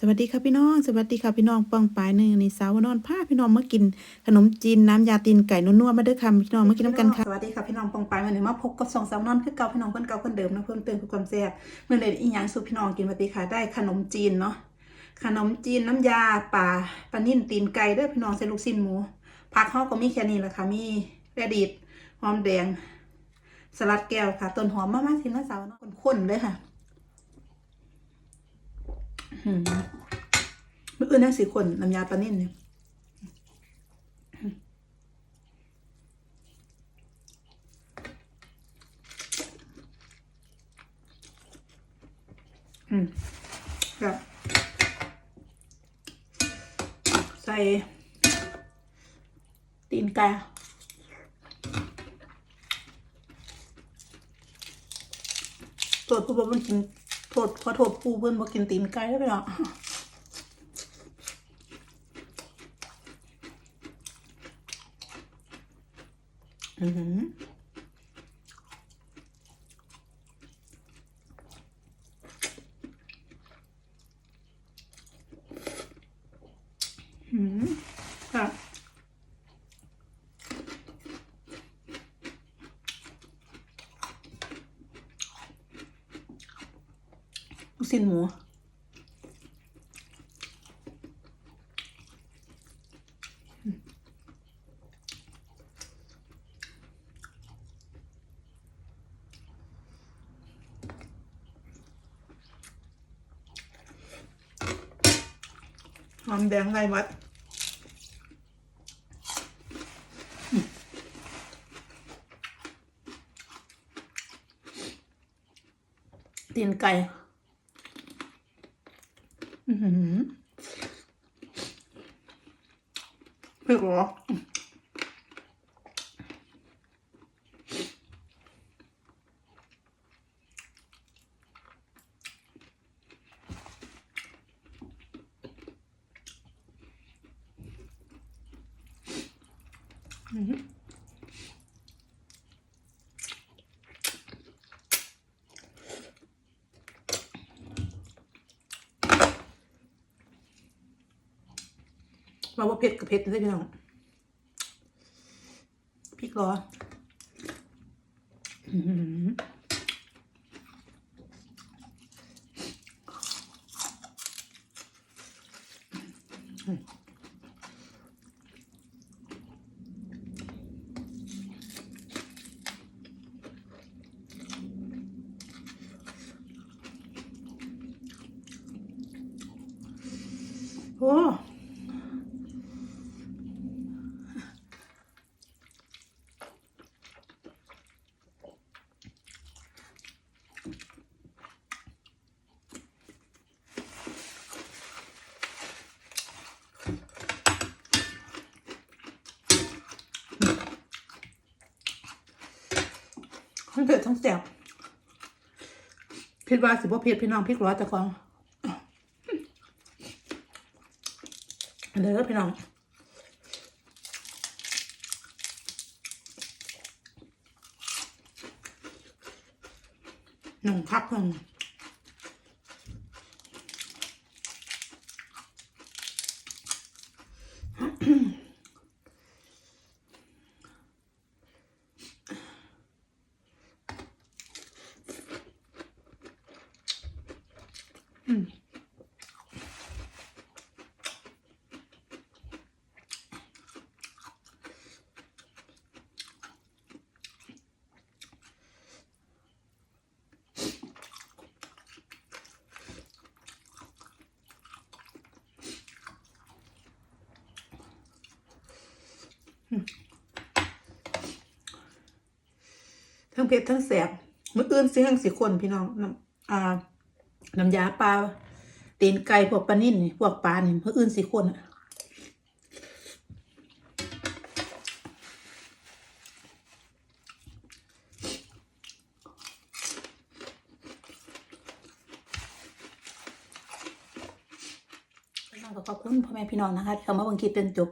สวัสดีค่ะพี่น้อง สวัสดีค่ะพี่น้องปองปายหนึ่งในสาวนอนพาพี่น้องมากิน ขนมจีนน้ำยาตีนไก่นัวๆมาเด้อค่ะพี่น้องมากินน้ำกันค่ะสวัสดีค่ะพี่น้องปองปายวันนี้มาพบกับสองสาวนอนคือเก่าพี่น้องคนเก่าคนเดิมนะเพิ่มเติมคือความแซ่บเมื่อใดอีหยังสู่พี่น้องกินสวัสดีค่ะได้ขนมจีนเนาะขนมจีนน้ำยาป่าปลานิ่นตีนไก่เด้อพี่น้องใส่ลูกชิ้นหมูผักเฮาก็มีแค่นี้แหละค่ะมีแระดิดหอมแดง สลัดแก้วค่ะต้นหอมมากๆทีละสาวนาะข้นๆเลยค่ะ มมื่ออื่นนั่งสีคนน้ำยาปลานิ่นเนี่ยอืมแบบใส่ตีนไก่โทษผู้บ่มันกิน โทษขอโทษผู้เพื่อนบอกินตีนไก่ได้ไหมเนาะอือหือมค่ะ ลูกชิ้นหมูหอมแดงไรวัดตีนไก่ อือหือ พี่กเราว่าเผ็ดกับเผ็ดได้พี่น้องพริกเหรอโอ้ ทั้งเผ็ดทั้งแสบพิดว่าสิบ่เผ็ดพี่น้องพริกร้อยแต่ของเด้อพี่น้องหนุ่มคักหนึ่ง ทั้งเผ็ดทั้งแสบมื้ออื่นสิทั้งสิคนพี่น้องน้ำอ่า น้ำยาปลาตีนไก่พวกปลานิ่นพวกปลาเนี่มื้ออื่นสิคนอะต้องก็ขอบคุณพ่อแม่พี่น้องนะคะที่เข้ามาบังคลิปจนจบ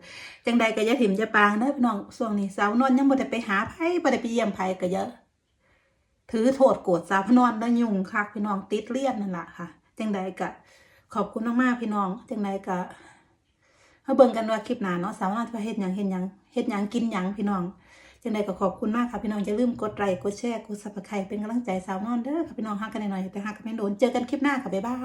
จังใดก็อย่าถิ่มอย่าปางเด้อพี่น้องช่วงนี้สาวนวลยังบ่ได้ไปหาไผบ่ได้ไปเยี่ยมไผก็เยอะ ถือโทษโกรธสาพนอนแล้วยุงคักพี่น้องติดเลียนนั่นแหละค่ะจังใดกะขอบคุณมากๆพี่น้องจังใดกะมาเบิ่งกันว่าคลิปหน้าเนาะสาวนอนจะเฮ็ดหยังเฮ็ดหยังเฮ็ดหยังกินหยังพี่น้องจังใดก็ขอบคุณมากค่ะพี่น้องอย่าลืมกดไลค์กดแชร์กด Subscribe เป็นกำลังใจสาวนอนเด้อค่ะพี่น้องฮักกันหน่อยๆแต่ฮักกันไม่โดนเจอกันคลิปหน้าค่ะบ๊ายบาย